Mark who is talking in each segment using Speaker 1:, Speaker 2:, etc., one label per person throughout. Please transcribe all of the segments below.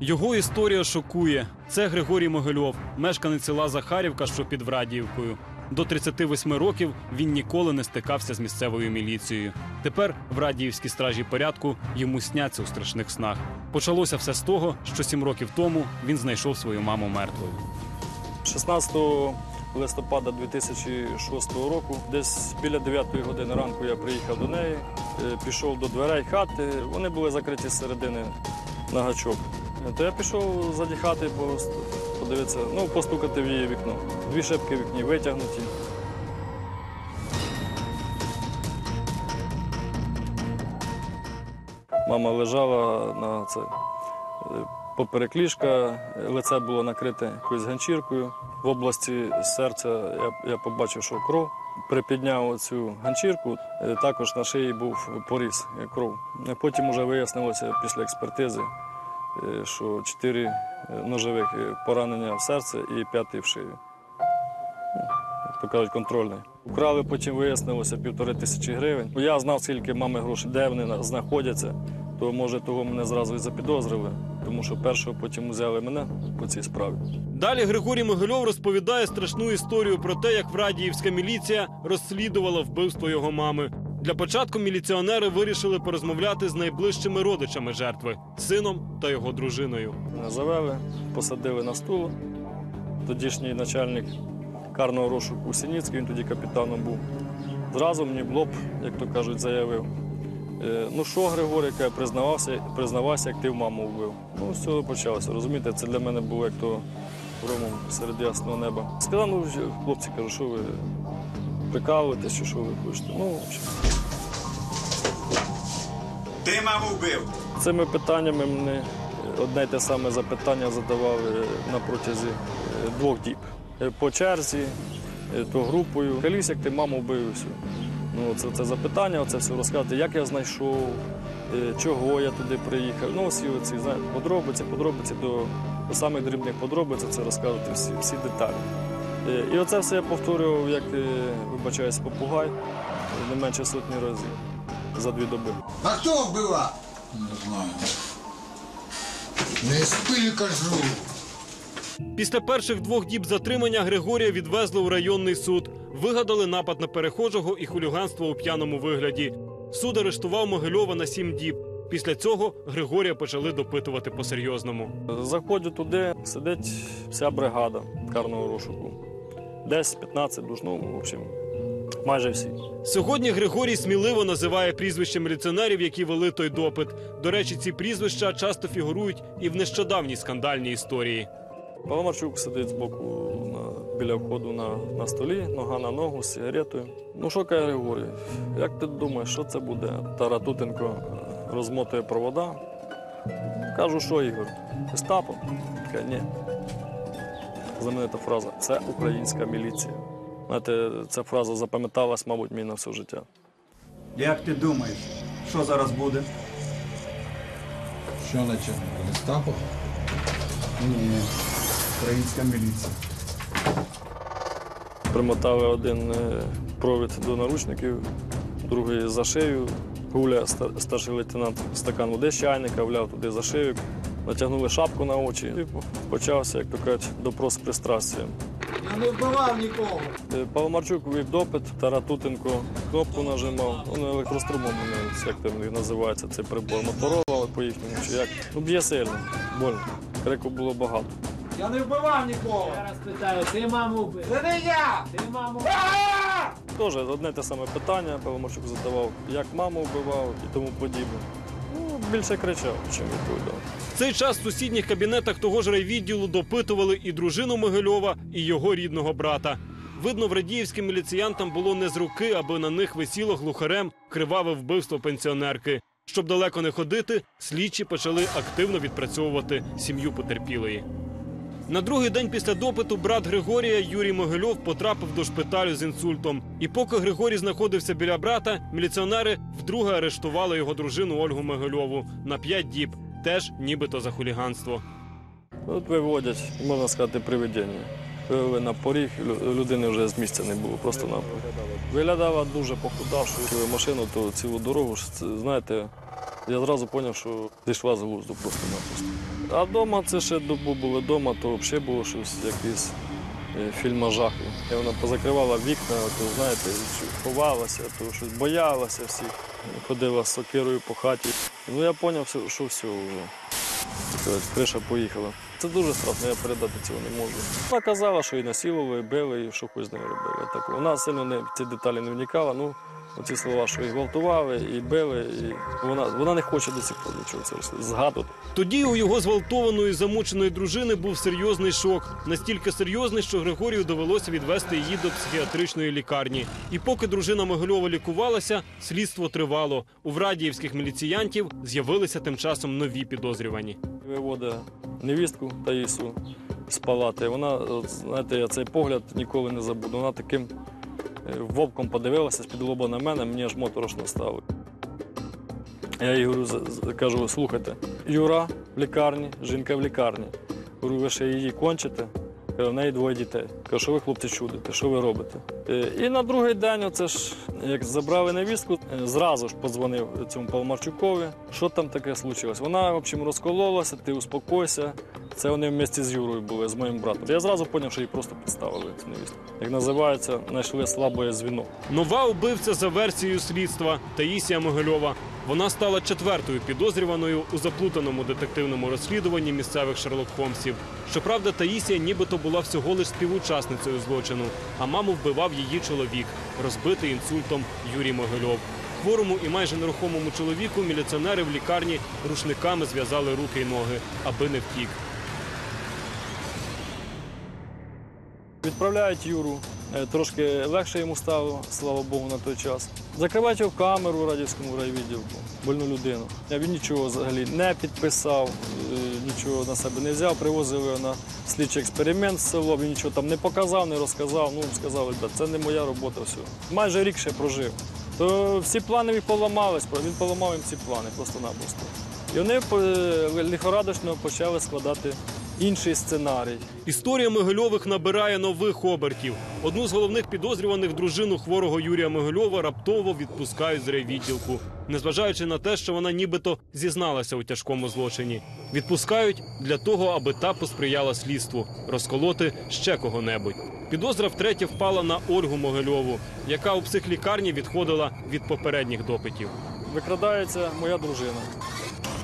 Speaker 1: Його історія шокує. Це Григорій Могильов, мешканець села Захарівка, що під Врадіївкою. До 38 років він ніколи не стикався з місцевою міліцією. Тепер в Радіївській стражі порядку йому сняться у страшних снах. Почалося все з того, що сім років тому він знайшов свою маму мертвою.
Speaker 2: 16 листопада 2006 року, десь біля 9 години ранку я приїхав до неї, е, пішов до дверей хати. Вони були закриті з середини на гачок. Е, То я пішов заді хати подивитися, ну, постукати в її вікно. Дві шибки в вікні витягнуті. Мама лежала на це. е, Поперек ліжка, лице було накрите якоюсь ганчіркою. В області серця я, я побачив, що кров. Припідняв цю ганчірку, е, також на шиї був поріз е, кров. Потім вже вияснилося після експертизи, що чотири е, ножових е, поранення в серце і п'ятий в шию. Ну, то кажуть, контрольний. Украли, потім вияснилося півтори тисячі гривень. Я знав, скільки мами грошей, де вони знаходяться, то може того мене зразу і запідозрили, тому що першого потім взяли мене по цій справі.
Speaker 1: Далі Григорій Могильов розповідає страшну історію про те, як Врадіївська міліція розслідувала вбивство його мами. Для початку міліціонери вирішили порозмовляти з найближчими родичами жертви сином та його дружиною.
Speaker 2: Мене завели, посадили на стул. Тодішній начальник карного розшуку Сініцький, він тоді капітаном був. Зразу мені в лоб, як то кажуть, заявив. «Е, Ну що, Григорій, каже, признавався, признавайся, як ти в маму вбив. Ну, з цього почалося. Розумієте, це для мене було як то громом серед ясного неба. Сказав, ну хлопці, кажу, що ви прикалуєтесь, чи що ви хочете. Ну, в общем,
Speaker 3: Ти маму вбив.
Speaker 2: Цими питаннями мене одне й те саме запитання задавали на протязі е, двох діб. Е, По черзі, е, то групою. Калісь, як ти маму вбив все. Ну, це, це запитання, це все розказати, як я знайшов, е, чого я туди приїхав. Ну, всі оці знаєте, подробиці, подробиці до, до самих дрібних подробиць, це розказувати всі, всі деталі. Е, І оце все я повторював, як е, вибачаюсь, попугай, не менше сотні разів за дві доби.
Speaker 3: А хто вбила?
Speaker 4: Не знаю. Не спи, кажу.
Speaker 1: Після перших двох діб затримання Григорія відвезли у районний суд. Вигадали напад на перехожого і хуліганство у п'яному вигляді. Суд арештував Могильова на сім діб. Після цього Григорія почали допитувати по-серйозному.
Speaker 2: Заходжу туди, сидить вся бригада карного розшуку. Десь 15 душ, ну, в общем, майже всі.
Speaker 1: Сьогодні Григорій сміливо називає прізвища міліціонерів, які вели той допит. До речі, ці прізвища часто фігурують і в нещодавній скандальній історії.
Speaker 2: Паламарчук сидить збоку на, біля входу на, на столі, нога на ногу з сигаретою. Ну що каже Григорій, як ти думаєш, що це буде? Таратутенко е, розмотує провода. Кажу, що Ігор? Каже, ні. Знаменита фраза це українська міліція. Знаєте, ця фраза запам'яталась, мабуть, мені на все життя.
Speaker 3: Як ти думаєш, що зараз буде?
Speaker 4: Що наче? Гестапо?
Speaker 3: Ні, українська міліція.
Speaker 2: Примотали один е, провід до наручників, другий за шию. Гуля, старший лейтенант, стакан води з чайника, вляв туди за шию, натягнули шапку на очі і почався, як то кажуть, допрос з пристрастям.
Speaker 3: Я не вбивав нікого.
Speaker 2: Е, Павломарчук вів допит, Таратутенко кнопку нажимав, ну, не електрострумом, як там називається цей прибор, моторола по їхньому чи як. Ну, б'є сильно, больно. Крику було багато.
Speaker 3: Я не вбивав нікого.
Speaker 5: Я раз питаю, ти маму вбив?
Speaker 3: Це не я!
Speaker 5: Ти маму
Speaker 2: Теж одне те саме питання Павломарчук задавав, як маму вбивав і тому подібне. Ну, більше кричав, чим відповідав.
Speaker 1: Цей час в сусідніх кабінетах того ж райвідділу допитували і дружину Могильова, і його рідного брата. Видно, в радіївським міліціянтам було не з руки, аби на них висіло глухарем криваве вбивство пенсіонерки. Щоб далеко не ходити, слідчі почали активно відпрацьовувати сім'ю потерпілої. На другий день після допиту брат Григорія Юрій Могильов потрапив до шпиталю з інсультом. І поки Григорій знаходився біля брата, міліціонери вдруге арештували його дружину Ольгу Могильову на п'ять діб, теж нібито за хуліганство.
Speaker 2: От виводять, можна сказати, привидіння. Вивели на поріг, людини вже з місця не було, просто напрямку. Виглядала дуже похудавшою машину, то цілу дорогу. Знаєте, я зразу зрозумів, що зійшла з глузду просто-напросто. А вдома це ще добу були вдома, то взагалі було щось якийсь е, фільм жаху. І вона позакривала вікна, то знаєте, ховалася, то щось боялася всіх. Ходила з сокирою по хаті. Ну я зрозумів, що все вже. Криша поїхала. Це дуже страшно, я передати цього не можу. Вона казала, що і насилували, били, і що хоч з нею робили. Так, вона сильно не, ці деталі не вникала. Ну, оці слова, що і гвалтували, і били, і вона, вона не хоче до сих пор нічого цього згадувати.
Speaker 1: Тоді у його зґвалтованої замученої дружини був серйозний шок. Настільки серйозний, що Григорію довелося відвести її до психіатричної лікарні. І поки дружина Могильова лікувалася, слідство тривало. У врадіївських міліціянтів з'явилися тим часом нові підозрювані.
Speaker 2: Виводить невістку Таїсу з палати. Вона, знаєте, я цей погляд ніколи не забуду. Вона таким вовком подивилася з-під лоба на мене, мені аж моторошно стало. Я їй говорю, кажу, слухайте, Юра в лікарні, жінка в лікарні. Говорю, ви ще її кончите? Кажу, в неї двоє дітей. Кажу, що ви, хлопці, чудите, що ви робите? Е, І на другий день, оце ж, як забрали невістку, е, зразу ж подзвонив цьому Палмарчукові. Що там таке случилось? Вона, в общем, розкололася, ти успокойся. Це вони вместе з Юрою були, з моїм братом. Я зразу зрозумів, що її просто підставили цю невістку. Як називається, знайшли слабе звіно.
Speaker 1: Нова убивця за версією слідства Таїсія Могильова. Вона стала четвертою підозрюваною у заплутаному детективному розслідуванні місцевих Шерлок Холмсів. Щоправда, Таїсія нібито була всього лиш співучасницею злочину, а маму вбивав її чоловік, розбитий інсультом Юрій Могильов. Хворому і майже нерухомому чоловіку міліціонери в лікарні рушниками зв'язали руки й ноги, аби не втік.
Speaker 2: Відправляють Юру. Е, Трошки легше йому стало, слава Богу, на той час. Закривають його в камеру у радівському райвідділку, больну людину. Він нічого взагалі не підписав, е, нічого на себе не взяв. Привозили його на слідчий експеримент в село. Він нічого там не показав, не розказав. Ну, сказав, «Ребят, це не моя робота. Все. Майже рік ще прожив. То всі плани поламались, він поламав їм ці плани просто-напросто. І вони е, лихорадочно почали складати інший сценарій.
Speaker 1: Історія Могильових набирає нових обертів. Одну з головних підозрюваних дружину хворого Юрія Могильова раптово відпускають з райвідділку, незважаючи на те, що вона нібито зізналася у тяжкому злочині. Відпускають для того, аби та посприяла слідству розколоти ще кого-небудь. Підозра втретє впала на Ольгу Могильову, яка у психлікарні відходила від попередніх допитів.
Speaker 2: Викрадається моя дружина.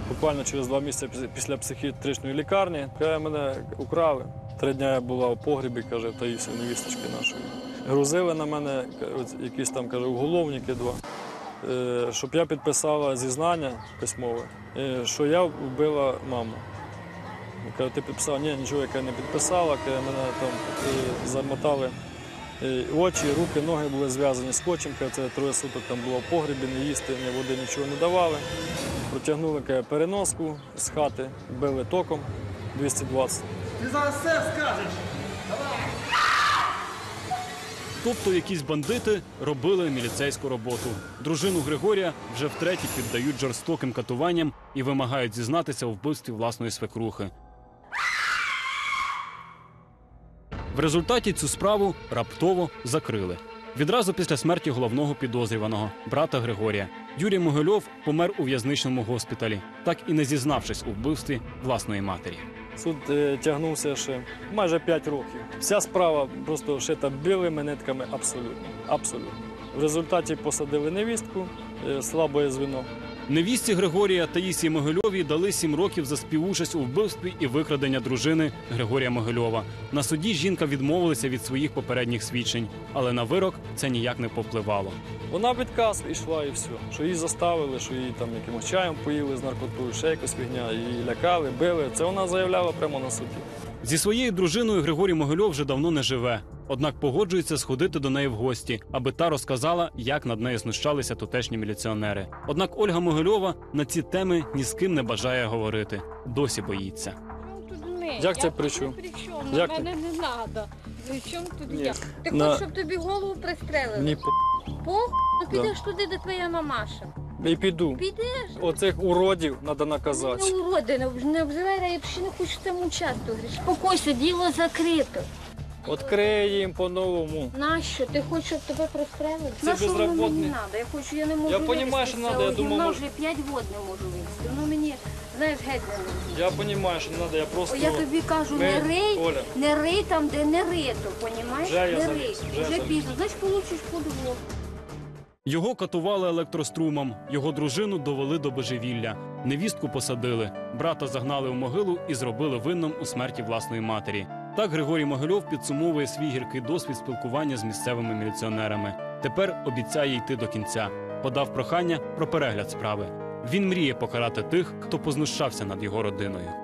Speaker 2: Буквально через два місяці після- психіатричної лікарні мене украли. Три дні я була у погрібі, каже, Таїсі, невісточки нашої. Грузили на мене якісь там каже, уголовники два, е, щоб я підписала зізнання письмове, е, що я вбила маму. Каже, ти підписала? Ні, нічого яка не підписала, каже, мене там е, замотали Очі, руки, ноги були зв'язані скотчем. Це троє суток там було в погребі, не їсти, ні води, нічого не давали. Протягнули переноску з хати, били током 220. Зараз все скажеш.
Speaker 1: Тобто якісь бандити робили міліцейську роботу. Дружину Григорія вже втретє піддають жорстоким катуванням і вимагають зізнатися у вбивстві власної свекрухи. В результаті цю справу раптово закрили. Відразу після смерті головного підозрюваного брата Григорія Юрій Могильов помер у в'язничному госпіталі, так і не зізнавшись у вбивстві власної матері.
Speaker 2: Суд е, тягнувся ще майже 5 років. Вся справа просто шита білими нитками абсолютно. абсолютно. В результаті посадили невістку, е, слабе звіно.
Speaker 1: Невісті Григорія Таїсії Могильовій дали сім років за співучасть у вбивстві і викрадення дружини Григорія Могильова. На суді жінка відмовилася від своїх попередніх свідчень, але на вирок це ніяк не повпливало.
Speaker 2: Вона в відказ йшла і все. Що її заставили, що її там якимось чаєм поїли з наркотою, ще якась фігня, її лякали, били. Це вона заявляла прямо на суді.
Speaker 1: Зі своєю дружиною Григорій Могильов вже давно не живе. Однак погоджується сходити до неї в гості, аби та розказала, як над нею знущалися тутешні міліціонери. Однак Ольга Могильова на ці теми ні з ким не бажає говорити. Досі боїться.
Speaker 6: Тут.
Speaker 2: Як це
Speaker 6: я
Speaker 2: при
Speaker 6: тут
Speaker 2: чому?
Speaker 6: ні При чому?
Speaker 2: Як
Speaker 6: мене не треба. Чому тут
Speaker 2: Ні.
Speaker 6: я? Ти
Speaker 2: На-
Speaker 6: хочеш, щоб тобі голову пристрелили?
Speaker 2: Ні,
Speaker 6: Пох, ну підеш туди, де твоя мамаша.
Speaker 2: і піду.
Speaker 6: Підеш.
Speaker 2: Оцих уродів треба наказати.
Speaker 6: Не уроди, не, обзивай, я взагалі не хочу в цьому участвувати. Спокойся, діло закрито.
Speaker 2: Откриє їм по-новому.
Speaker 6: Нащо? Ти хочеш, щоб тебе пристрелили?
Speaker 2: Це
Speaker 6: На що воно мені треба? Я хочу, я не можу
Speaker 2: Я понімаю, що надо, я думав, може-
Speaker 6: вже 5 років не можу вивезти. Воно мені, знаєш, геть не нужно.
Speaker 2: Я розумію, що не треба, я просто.
Speaker 6: Я тобі кажу,
Speaker 2: Ми-
Speaker 6: не рий,
Speaker 2: Оля.
Speaker 6: не рий там, де не рито, понімаєш?
Speaker 2: Вже я
Speaker 6: не
Speaker 2: заліз,
Speaker 6: рий.
Speaker 2: вже я
Speaker 6: Вже
Speaker 2: заліз.
Speaker 6: пізно. Значить, получиш подвох.
Speaker 1: Його катували електрострумом, його дружину довели до божевілля. Невістку посадили, брата загнали у могилу і зробили винним у смерті власної матері. Так Григорій Могильов підсумовує свій гіркий досвід спілкування з місцевими міліціонерами. Тепер обіцяє йти до кінця. Подав прохання про перегляд справи. Він мріє покарати тих, хто познущався над його родиною.